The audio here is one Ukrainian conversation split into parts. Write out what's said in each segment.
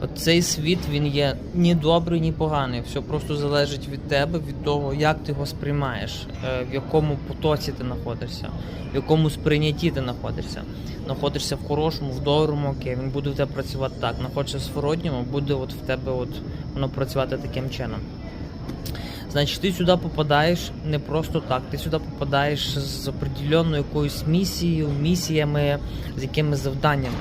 От цей світ він є ні добрий, ні поганий. Все просто залежить від тебе, від того, як ти його сприймаєш, е, в якому потоці ти знаходишся, в якому сприйнятті ти знаходишся. Знаходишся в хорошому, в доброму, окей, він буде в тебе працювати так. Знаходишся в своротньому, буде от в тебе от воно працювати таким чином. Значить, ти сюди попадаєш не просто так. Ти сюди попадаєш з определеною якоюсь місією, місіями, з якими завданнями.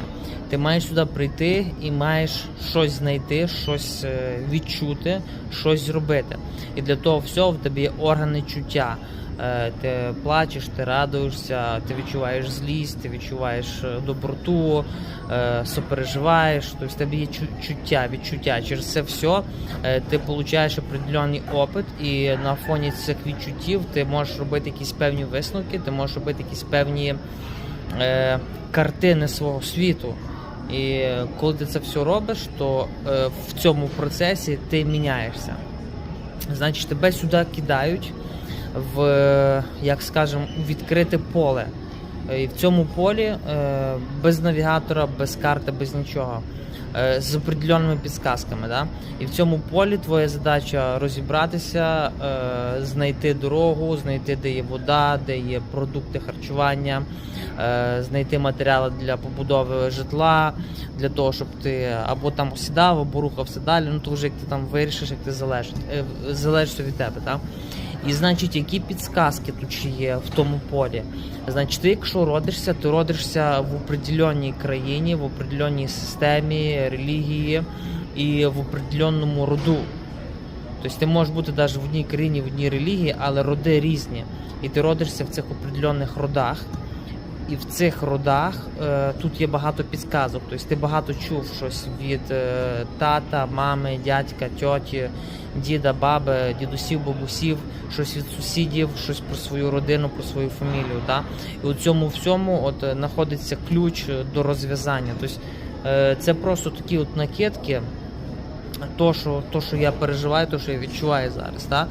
Ти маєш сюди прийти і маєш щось знайти, щось е, відчути, щось зробити. І для того всього в тебе є органи чуття. Е, Ти плачеш, ти радуєшся, ти відчуваєш злість, ти відчуваєш е, доброту, е, сопереживаєш. Тобто в тебе є чуття, відчуття. Через це все ти отримуєш определенний опит, і на фоні цих відчуттів ти можеш робити якісь певні висновки, ти можеш робити якісь певні картини свого світу. І коли ти це все робиш, то в цьому процесі ти міняєшся. Значить, тебе сюди кидають в, як скажемо, відкрите поле. Е, І в цьому полі е, без навігатора, без карти, без нічого. е, З определеними підсказками. Да? І в цьому полі твоя задача розібратися, знайти дорогу, знайти, де є вода, де є продукти харчування, знайти матеріали для побудови житла, для того, щоб ти або там осідав, або рухався далі. Ну то вже як ти там вирішиш, як ти залежиш, залежить від тебе. Так? І значить, які підсказки тут є в тому полі? Значить, ти, якщо родишся, ти родишся в определеній країні, в определенній системі, релігії і в определенному роду. Тобто ти можеш бути навіть в одній країні, в одній релігії, але роди різні. І ти родишся в цих определенних родах. І в цих родах е, тут є багато підказок. Тобто ти багато чув щось від е, тата, мами, дядька, тьоті, діда, баби, дідусів, бабусів, щось від сусідів, щось про свою родину, про свою фамілію. Да? І у цьому всьому от е, знаходиться ключ до розв'язання. Тобто е, це просто такі от накидки. То що, то, що я переживаю, то, що я відчуваю зараз. Да?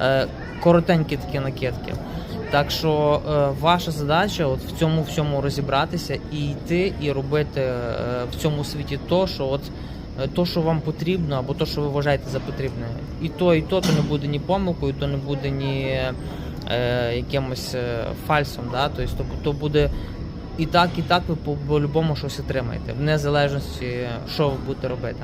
Е, коротенькі такі накидки. Так що е, ваша задача от в цьому всьому розібратися і йти, і робити е, в цьому світі то, що от е, то, що вам потрібно, або то, що ви вважаєте за потрібне. І то, і то, то не буде ні помилкою, то не буде ні е, якимось фальсом. Да? Тобто, то, то буде і так, і так ви по-любому щось отримаєте, в незалежності, що ви будете робити.